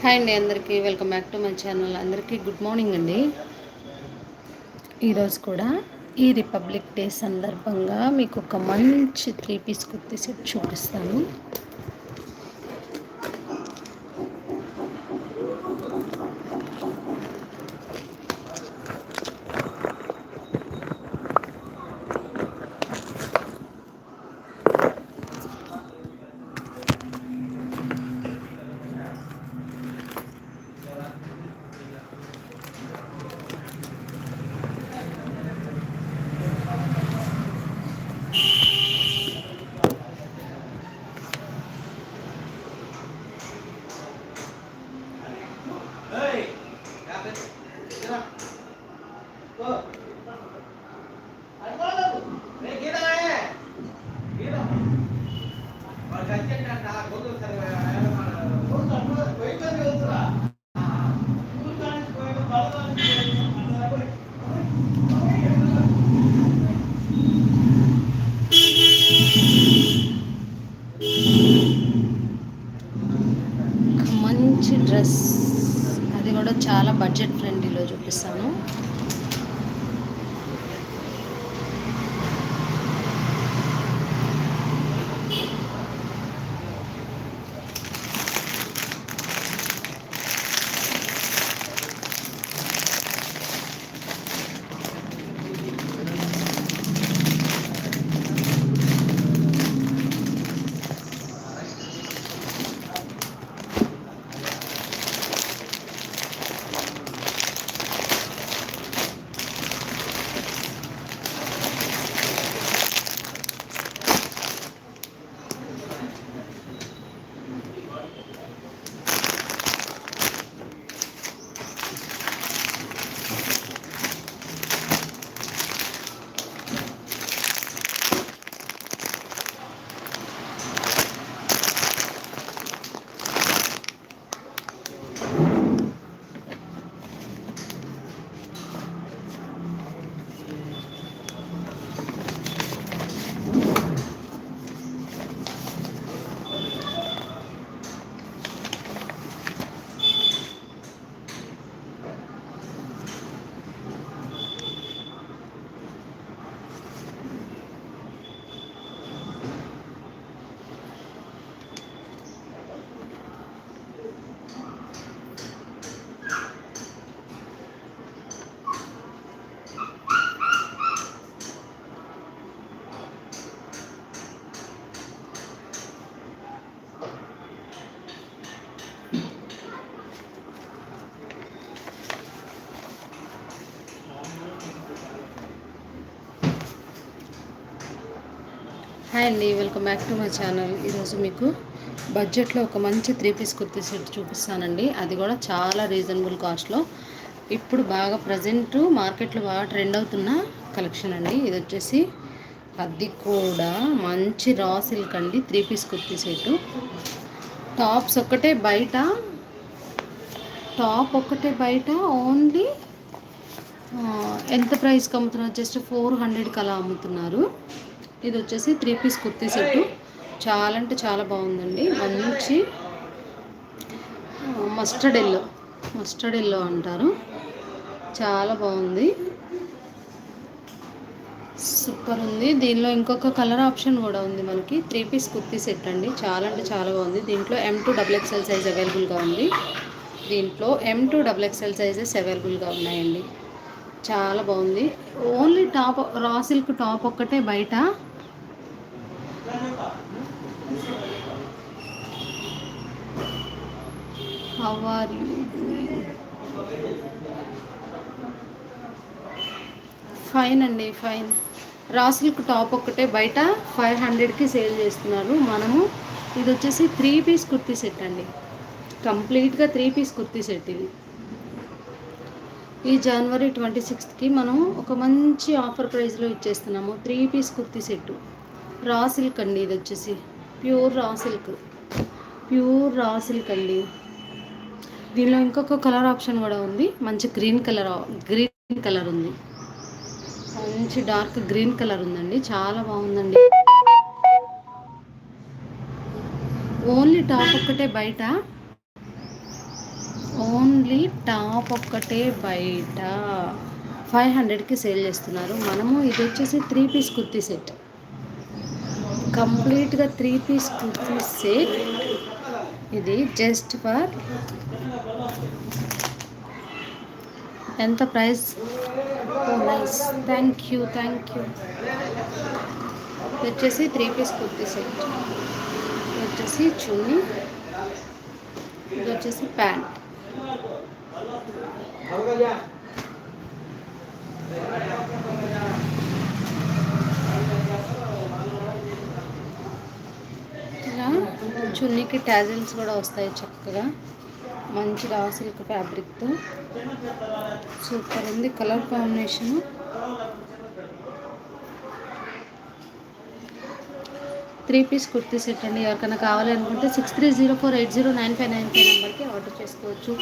Hi అండి అందరికీ. Welcome back to my channel. అందరికీ గుడ్ మార్నింగ్ అండి. ఈరోజు కూడా ఈ రిపబ్లిక్ డే సందర్భంగా మీకు ఒక మంచి త్రీ పీస్ కుర్తీ సెట్ చూపిస్తాను. మంచి హాయ్ అండి welcome back to my channel. ఈరోజు మీకు బడ్జెట్లో ఒక మంచి త్రీ పీస్ కుర్తీ సెట్ చూపిస్తానండి. అది కూడా చాలా రీజనబుల్ కాస్ట్లో. ఇప్పుడు బాగా ప్రజెంట్ మార్కెట్లో బాగా ట్రెండ్ అవుతున్న కలెక్షన్ అండి. ఇది వచ్చేసి అది కూడా మంచి రా సిల్క్ అండి three piece kurti set. Tops ఒక్కటే బయట. టాప్ ఒక్కటే బయట. ఓన్లీ ఎంత ప్రైస్కి అమ్ముతున్నారు? జస్ట్ ఫోర్ హండ్రెడ్కి అలా అమ్ముతున్నారు. ఇది వచ్చేసి త్రీ పీస్ కుర్తీ సెట్ చాలా అంటే చాలా బాగుందండి. మంచి మస్టర్డ్ ఎల్లో మస్టర్డ్ ఎల్లో అంటారు. చాలా బాగుంది. సూపర్ ఉంది. దీనిలో ఇంకొక కలర్ ఆప్షన్ కూడా ఉంది మనకి. త్రీ పీస్ కుర్తీ సెట్ అండి. చాలా అంటే చాలా బాగుంది. దీంట్లో M to double XL size అవైలబుల్గా ఉంది. దీంట్లో M to double XL sizes అవైలబుల్గా ఉన్నాయండి. చాలా బాగుంది. Only top raw silk top ఒక్కటే బయట. హౌ ఆర్ యూ ఫైన్ అండి ఫైన్ రాసులకు సిల్క్ టాప్ ఒక్కటే బయట ఫైవ్ హండ్రెడ్కి సేల్ చేస్తున్నారు. మనము ఇది వచ్చేసి త్రీ పీస్ కుర్తీ సెట్ అండి. కంప్లీట్గా త్రీ పీస్ కుర్తీ సెట్ ఇది. ఈ జనవరి ట్వంటీ సిక్స్త్కి మనం ఒక మంచి ఆఫర్ ప్రైస్లో ఇచ్చేస్తున్నాము. Three piece kurti set raw silk అండి ఇది వచ్చేసి. Pure raw silk pure raw silk అండి. దీనిలో ఇంకొక కలర్ ఆప్షన్ కూడా ఉంది. మంచి గ్రీన్ కలర్ గ్రీన్ కలర్ ఉంది. మంచి డార్క్ గ్రీన్ కలర్ ఉందండి. చాలా బాగుందండి. ఓన్లీ టాప్ ఒక్కటే బయట. ఓన్లీ టాప్ ఒక్కటే బయట. ఫైవ్ హండ్రెడ్కి సేల్ చేస్తున్నారు. మనము ఇది వచ్చేసి త్రీ పీస్ కుర్తీ సెట్. కంప్లీట్గా త్రీ పీస్ కుర్తీ సెట్. ఇది జస్ట్ ఫర్ ఎంత price? Nice thank you thank you వచ్చేసి త్రీ పీస్ కుర్తీ సెట్. వచ్చేసి చున్నీ. ఇది వచ్చేసి ప్యాంట్ ఇలా చున్నీకి ట్యాజిల్స్ కూడా వస్తాయి చక్కగా. మంచి రా సిల్క్ ఫ్యాబ్రిక్తో. సూపర్ ఉంది colour combination. Three piece kurti set అండి. ఎవరికైనా కావాలి అనుకుంటే six three zero four eight zero nine five nine five నెంబర్కి ఆర్డర్ చేసుకోవచ్చు.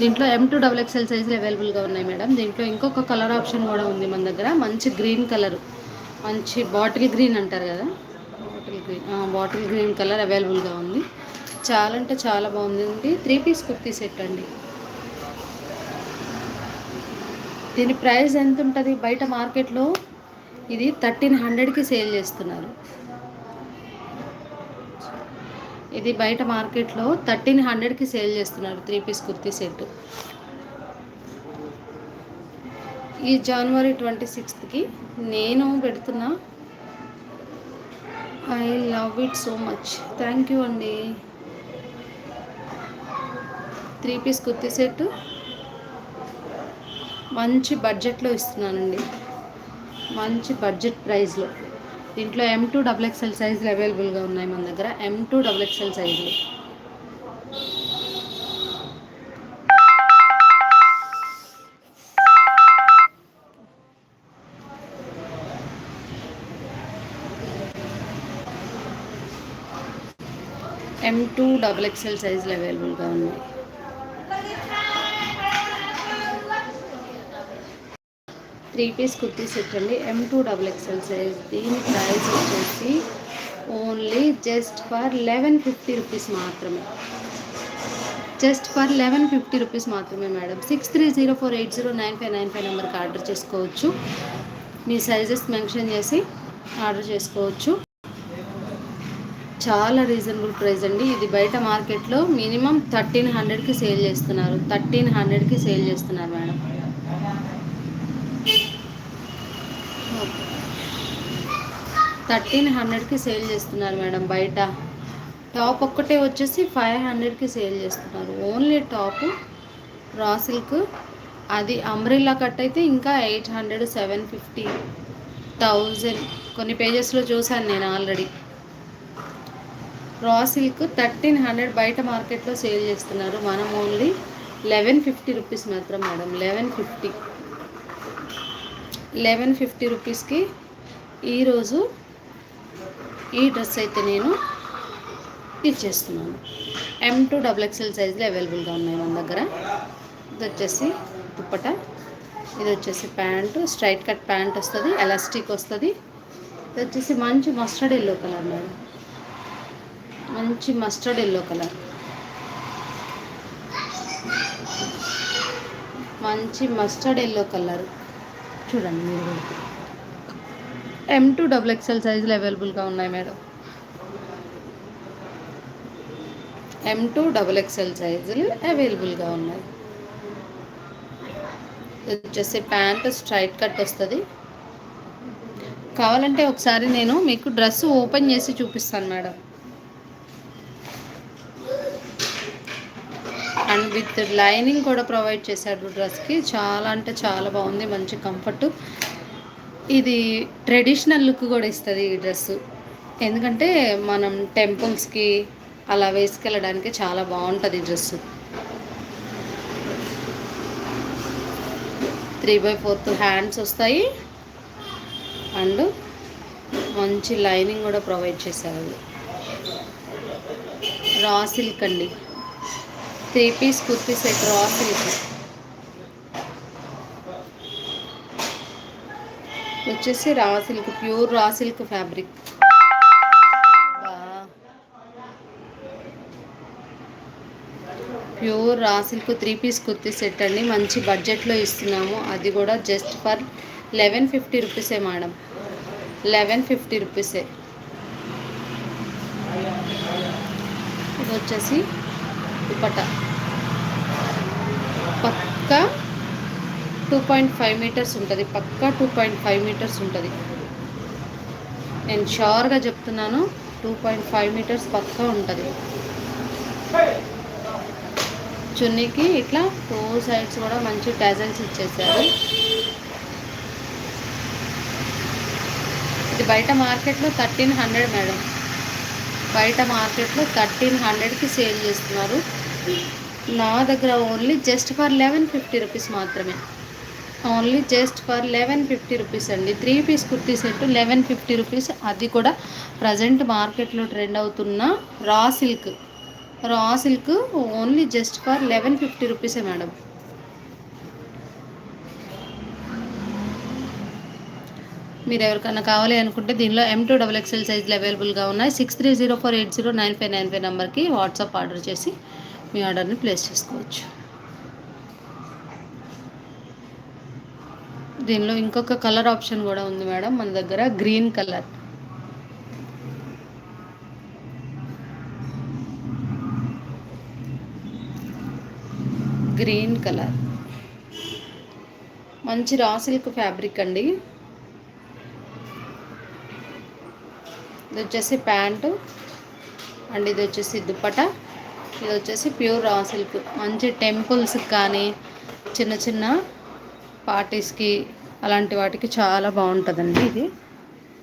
దీంట్లో ఎం టూ డబుల్ ఎక్స్ఎల్ సైజులు అవైలబుల్గా ఉన్నాయి మేడం. దీంట్లో ఇంకొక కలర్ ఆప్షన్ కూడా ఉంది మన దగ్గర. మంచి గ్రీన్ కలర్. మంచి బాటిల్ గ్రీన్ అంటారు కదా. బాటిల్ గ్రీన్ కలర్ అవైలబుల్గా ఉంది. చాలా అంటే చాలా బాగుందండి. త్రీ పీస్ కుర్తీ సెట్ అండి. దీని ప్రైస్ ఎంత ఉంటుంది? బయట మార్కెట్లో ఇది థర్టీన్ హండ్రెడ్కి సేల్ చేస్తున్నారు. ఇది బయట మార్కెట్లో థర్టీన్ హండ్రెడ్కి సేల్ చేస్తున్నారు త్రీ పీస్ కుర్తీ సెట్. ఈ జనవరి ట్వంటీ సిక్స్త్కి నేను పెడుతున్నా I love it so much thank you అండి. త్రీ పీస్ కుర్తీ సెట్ మంచి బడ్జెట్లో ఇస్తున్నానండి. మంచి బడ్జెట్ ప్రైస్లో దీంట్లో ఎం టూ డబుల్ ఎక్స్ఎల్ సైజులు అవైలబుల్గా ఉన్నాయి మన దగ్గర. ఎం టూ డబుల్ ఎక్స్ఎల్ సైజులు ఎం టూ డబుల్ ఎక్స్ఎల్ సైజులు అవైలబుల్గా ఉన్నాయి. త్రీ పీస్ కుర్తీ సెట్ అండి. M to double XL size దీని ప్రైస్ వచ్చేసి only just for eleven fifty rupees మాత్రమే. Just for eleven fifty rupees మాత్రమే madam six three zero four eight zero nine five nine five నెంబర్కి order చేసుకోవచ్చు. మీ sizes mention చేసి order చేసుకోవచ్చు. చాలా రీజనబుల్ ప్రైస్ అండి. ఇది బయట మార్కెట్లో మినిమం థర్టీన్ హండ్రెడ్కి సేల్ చేస్తున్నారు. థర్టీన్ హండ్రెడ్కి సేల్ చేస్తున్నారు మేడం. థర్టీన్ హండ్రెడ్కి సేల్ చేస్తున్నారు మేడం బయట. టాప్ ఒక్కటే వచ్చేసి ఫైవ్ హండ్రెడ్కి సేల్ చేస్తున్నారు. ఓన్లీ టాప్ రా సిల్క్ అది అంబ్రిల్లా కట్ అయితే ఇంకా eight hundred seven fifty thousand కొన్ని పేజెస్లో చూశాను నేను already raw silk thirteen hundred బయట మార్కెట్లో సేల్ చేస్తున్నారు. మనం ఓన్లీ లెవెన్ ఫిఫ్టీ రూపీస్ మాత్రం madam. Eleven fifty. Eleven fifty రూపీస్కి ఈరోజు ఈ డ్రెస్ అయితే నేను ఇచ్చేస్తున్నాను. ఎం టూ డబుల్ ఎక్స్ఎల్ సైజులు అవైలబుల్గా ఉన్నాయి మన దగ్గర. ఇది వచ్చేసి దుప్పట. ఇది వచ్చేసి ప్యాంటు. స్ట్రైట్ కట్ ప్యాంట్ వస్తుంది ఎలాస్టిక్ వస్తుంది. ఇది వచ్చేసి మంచి మస్టర్డ్ ఎల్లో కలర్ మేడం. మంచి మస్టర్డ్ ఎల్లో కలర్. మంచి మస్టర్డ్ ఎల్లో కలర్. చూడండి మీరు ఎం టూ డబుల్ ఎక్స్ఎల్ సైజులు అవైలబుల్గా ఉన్నాయి madam. M to double XL సైజులు అవైలబుల్గా ఉన్నాయి. వచ్చేసి ప్యాంట్ స్ట్రైట్ కట్ వస్తుంది. కావాలంటే ఒకసారి నేను మీకు డ్రెస్ ఓపెన్ చేసి చూపిస్తాను మేడం. అండ్ విత్ లైనింగ్ కూడా ప్రొవైడ్ చేశాడు డ్రెస్కి చాలా అంటే చాలా బాగుంది మంచి కంఫర్ట్ ఇది ట్రెడిషనల్ లుక్ కూడా ఇస్తుంది ఈ డ్రెస్సు ఎందుకంటే మనం టెంపుల్స్కి అలా వేసుకెళ్ళడానికి చాలా బాగుంటుంది ఈ dress three by fourth hands వస్తాయి. అండ్ మంచి లైనింగ్ కూడా ప్రొవైడ్ చేశారు. రా సిల్క్ అండి. Three piece kurti set raw silk వచ్చేసి raw silk pure raw silk fabric. Pure raw silk three piece kurti set అండి. మంచి బడ్జెట్లో ఇస్తున్నాము. అది కూడా జస్ట్ ఫర్ లెవెన్ ఫిఫ్టీ రూపీసే మేడం. లెవెన్ ఫిఫ్టీ రూపీసే. ఇది వచ్చేసి దుపట పక్కా టూ పాయింట్ ఫైవ్ మీటర్స్ ఉంటుంది. పక్కా టూ పాయింట్ ఫైవ్ మీటర్స్ ఉంటుంది. నేను షోర్గా చెప్తున్నాను టూ పాయింట్ ఫైవ్ మీటర్స్ పక్కా ఉంటుంది. చున్నీకి ఇట్లా టూ సైడ్స్ కూడా మంచి టాజల్స్ ఇచ్చేసారు ఇది బయట మార్కెట్లో థర్టీన్ హండ్రెడ్ మేడం బయట మార్కెట్లో థర్టీన్ హండ్రెడ్కి సేల్ చేస్తున్నారు. నా దగ్గర only just for eleven fifty rupees మాత్రమే. Only just for eleven fifty rupees అండి. Three piece kurti set eleven fifty rupees అది కూడా ప్రజెంట్ మార్కెట్లో ట్రెండ్ అవుతున్న raw silk raw silk only just for eleven fifty రూపీసే మేడం మీరు ఎవరికైనా కావాలి అనుకుంటే దీనిలో ఎం టూ డబల్ ఎక్స్ఎల్ సైజులు అవైలబుల్గా ఉన్నాయి. Six three zero four eight zero nine five nine five నెంబర్కి వాట్సాప్ ఆర్డర్ చేసి మీ ఆర్డర్ని ప్లేస్ చేసుకోవచ్చు. దీనిలో ఇంకొక కలర్ ఆప్షన్ కూడా ఉంది మేడం మన దగ్గర గ్రీన్ కలర్. Green colour. మంచి రా సిల్క్ ఫ్యాబ్రిక్ అండి. ఇది వచ్చేసి ప్యాంటు అండ్ ఇది వచ్చేసి దుప్పట ఇది వచ్చేసి ప్యూర్ రా సిల్క్. మంచి టెంపుల్స్కి కానీ చిన్న చిన్న పార్టీస్కి అలాంటి వాటికి చాలా బాగుంటుందండి ఇది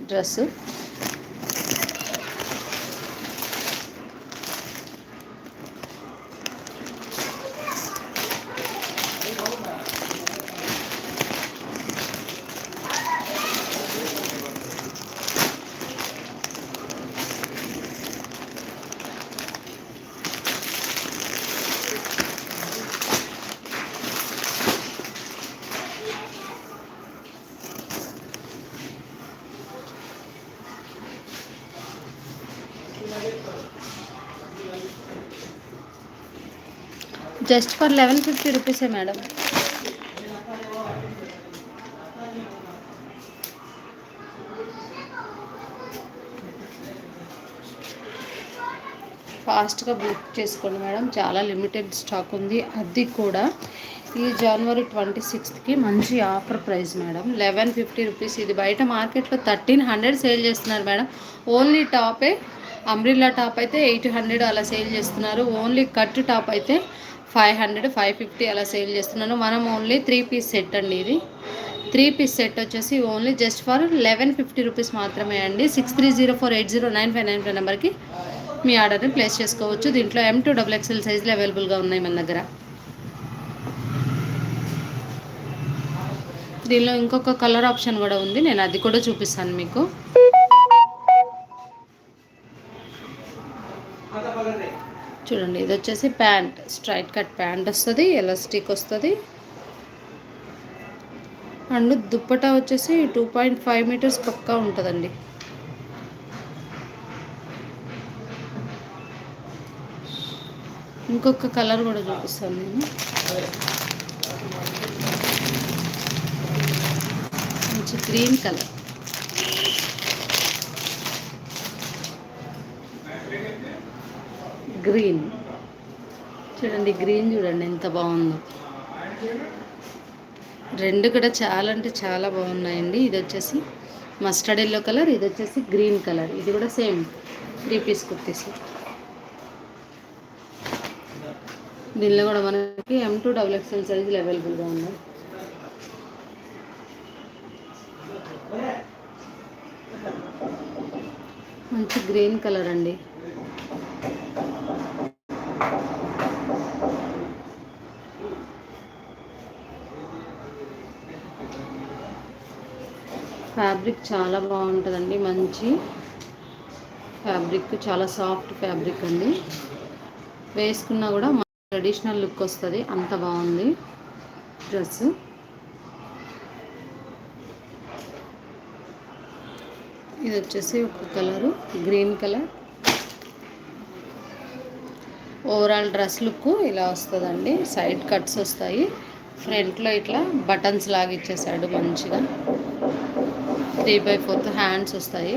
dress. Just for eleven fifty రూపీసే మేడం. ఫాస్ట్గా బుక్ చేసుకోండి మేడం. చాలా లిమిటెడ్ స్టాక్ ఉంది. అది కూడా ఈ జనవరి ట్వంటీ సిక్స్త్కి మంచి offer price madam. Eleven fifty rupees. ఇది బయట మార్కెట్లో థర్టీన్ హండ్రెడ్ సేల్ చేస్తున్నారు మేడం. ఓన్లీ టాపే. అంబ్రిల్లా టాప్ అయితే ఎయిట్ హండ్రెడ్ అలా సేల్ చేస్తున్నారు. ఓన్లీ కట్ టాప్ అయితే ఫైవ్ హండ్రెడ్ ఫైవ్ ఫిఫ్టీ అలా సేల్ చేస్తున్నాను. మనం ఓన్లీ త్రీ పీస్ సెట్ అండి ఇది. త్రీ పీస్ సెట్ వచ్చేసి only just for eleven fifty rupees మాత్రమే అండి. Six three zero four eight zero nine five nine five నెంబర్కి మీ ఆర్డర్ని ప్లేస్ చేసుకోవచ్చు. దీంట్లో ఎం టూ డబుల్ ఎక్స్ఎల్ సైజులు అవైలబుల్గా ఉన్నాయి మన దగ్గర. దీనిలో ఇంకొక కలర్ ఆప్షన్ కూడా ఉంది. నేను అది కూడా చూపిస్తాను మీకు. చూడండి ఇది వచ్చేసి ప్యాంట్ స్ట్రైట్ కట్ ప్యాంట్ వస్తుంది ఎలాస్టిక్ వస్తుంది. అండ్ దుప్పటా వచ్చేసి టూ పాయింట్ ఫైవ్ మీటర్స్ పక్కా ఉంటుందండి. ఇంకొక కలర్ కూడా చూపిస్తాను నేను. మంచి గ్రీన్ కలర్. గ్రీన్. చూడండి గ్రీన్ చూడండి ఎంత బాగుందో. రెండు కూడా చాలా అంటే చాలా బాగున్నాయండి. ఇది వచ్చేసి మస్టర్డ్ ఎల్లో కలర్ ఇది వచ్చేసి గ్రీన్ కలర్ ఇది కూడా సేమ్ త్రీ పీస్ కుర్తీస్. దీనిలో కూడా మనకి ఎం టూ డబుల్ ఎక్స్ఎల్ సైజులు అవైలబుల్గా ఉన్నాయి. మంచి గ్రీన్ కలర్ అండి. ఫ్యాబ్రిక్ చాలా బాగుంటుందండి మంచి ఫ్యాబ్రిక్ చాలా సాఫ్ట్ ఫ్యాబ్రిక్ అండి. వేసుకున్నా కూడా ట్రెడిషనల్ లుక్ వస్తుంది అంత బాగుంది డ్రెస్. ఇది వచ్చేసి ఒక colour green colour. Overall dress look ఇలా వస్తుందండి. సైడ్ కట్స్ వస్తాయి. ఫ్రంట్లో ఇట్లా బటన్స్ లాగా ఇచ్చేసాడు మంచిగా. త్రీ బై ఫోర్త్ హ్యాండ్స్ వస్తాయి.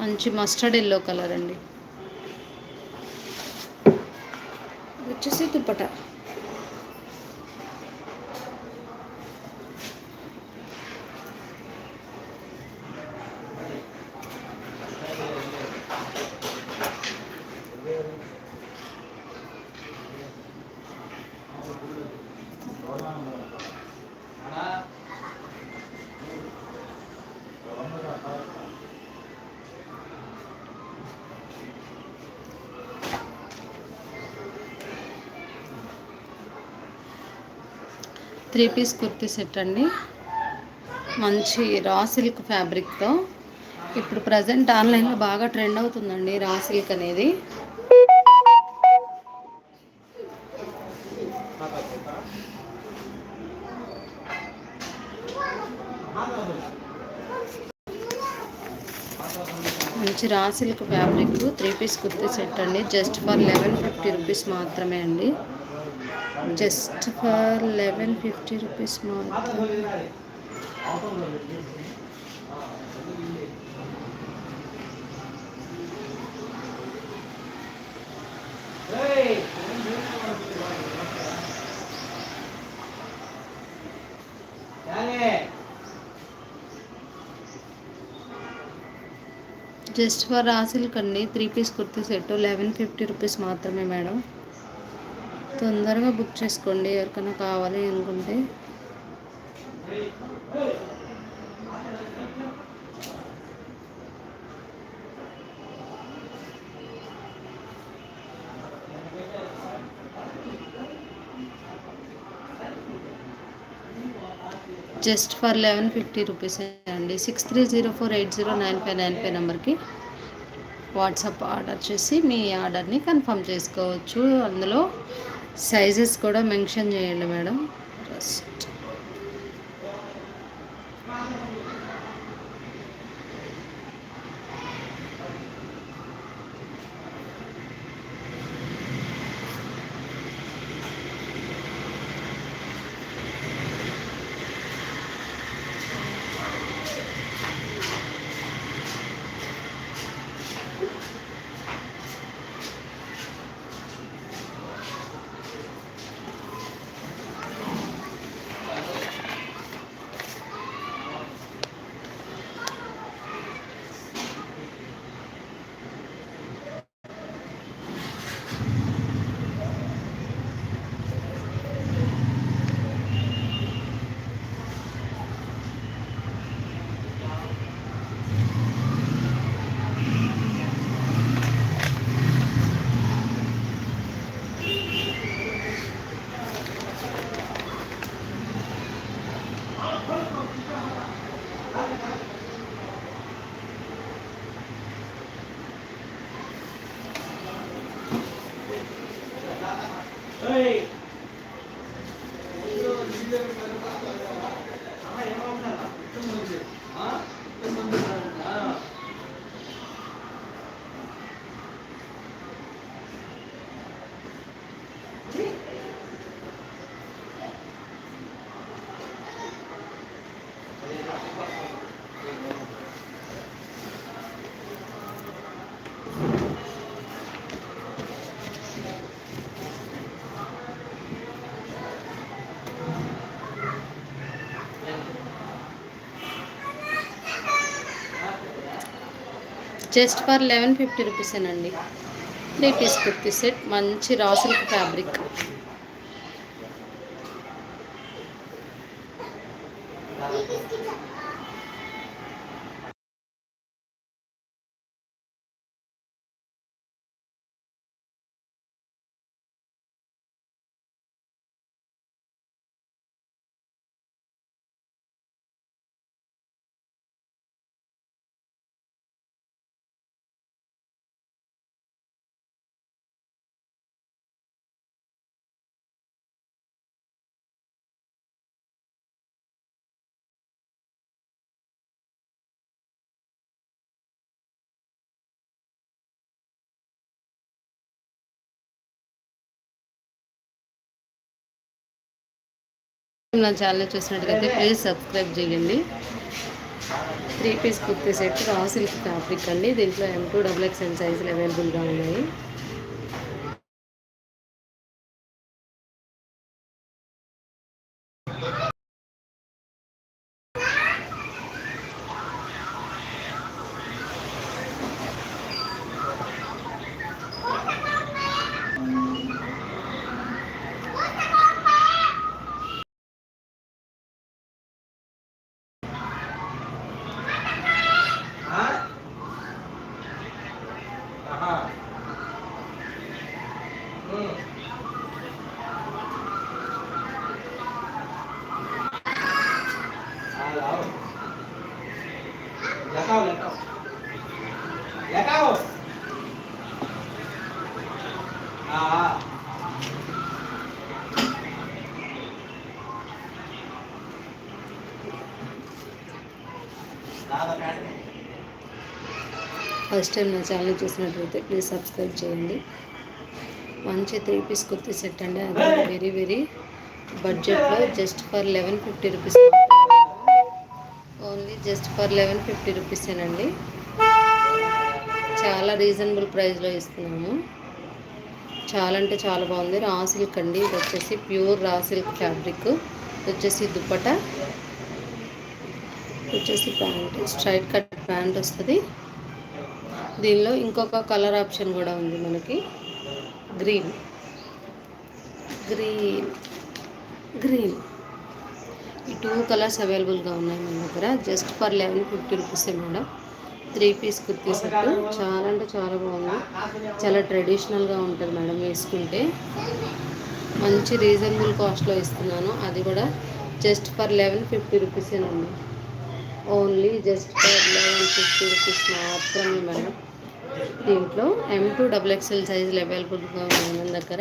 మంచి మస్టర్డ్ ఎల్లో కలర్ అండి. వచ్చేసి dupatta. Three piece kurti set అండి. మంచి రా సిల్క్ ఫ్యాబ్రిక్తో. ఇప్పుడు ప్రజెంట్ ఆన్లైన్లో బాగా ట్రెండ్ అవుతుందండి రా సిల్క్ అనేది. మంచి raw silk fabric three piece kurti set అండి. Just for eleven fifty rupees మాత్రమే అండి. Just for eleven fifty rupees మాత్రమే జస్ట్ ఫర్ రాసిల్ కండి three piece kurti set eleven fifty rupees మాత్రమే మేడం తొందరగా బుక్ చేసుకోండి ఎవరికైనా కావాలి అనుకుంటే. Just for eleven fifty rupees అండి. Six three zero four eight zero nine five nine five నెంబర్కి వాట్సాప్ ఆర్డర్ చేసి మీ ఆర్డర్ని కన్ఫర్మ్ చేసుకోవచ్చు. అందులో సైజెస్ కూడా మెన్షన్ చేయండి madam. Just for eleven fifty రూపీసేనండి. Three piece kurti set మంచి రాసులకు ఫ్యాబ్రిక్. నా ఛానల్ చూసినట్టుగైతే ప్లీజ్ సబ్స్క్రైబ్ చేయండి. Three piece kurti set raw silk fabric అండి. దీంట్లో ఎం టూ డబుల్ ఎక్స్ఎల్ సైజులు అవైలబుల్గా ఉన్నాయి. ఫస్ట్ టైం నా ఛానల్ చూసినట్లయితే ప్లీజ్ సబ్స్క్రైబ్ చేయండి. మంచి త్రీ పీస్ కుర్తీ సెట్ అండి. అది వెరీ వెరీ బడ్జెట్లో just for eleven fifty rupees. Only just for eleven fifty రూపీసేనండి. చాలా రీజనబుల్ ప్రైస్లో ఇస్తున్నాము. చాలా అంటే చాలా బాగుంది. రా సిల్క్ అండి. ఇది వచ్చేసి ప్యూర్ రా సిల్క్ ఫ్యాబ్రిక్. వచ్చేసి దుప్పట. వచ్చేసి ప్యాంట్. స్ట్రైట్ కట్ ప్యాంట్ వస్తుంది. దీనిలో ఇంకొక కలర్ ఆప్షన్ కూడా ఉంది మనకి. గ్రీన్. గ్రీన్. గ్రీన్. ఈ టూ కలర్స్ అవైలబుల్గా ఉన్నాయి మన దగ్గర. జస్ట్ ఫర్ లెవెన్ ఫిఫ్టీ రూపీసే madam. Three piece kurti set చాలా అంటే చాలా బాగుంది. చాలా ట్రెడిషనల్గా ఉంటుంది మేడం వేసుకుంటే. మంచి రీజనబుల్ కాస్ట్లో ఇస్తున్నాను. అది కూడా just for eleven fifty రూపీసేనండి only just for eleven fifty rupees మాత్రమే మేడం. దీంట్లో ఎం టూ డబుల్ ఎక్స్ఎల్ సైజులు అవైలబుల్గా ఉన్నాయి మన దగ్గర.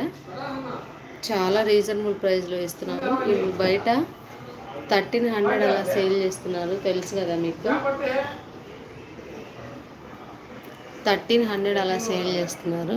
చాలా రీజనబుల్ ప్రైస్లో ఇస్తున్నాము ఇవి బయట థర్టీన్ హండ్రెడ్ అలా సేల్ చేస్తున్నారు. తెలుసు కదా మీకు? థర్టీన్ హండ్రెడ్ అలా సేల్ చేస్తున్నారు.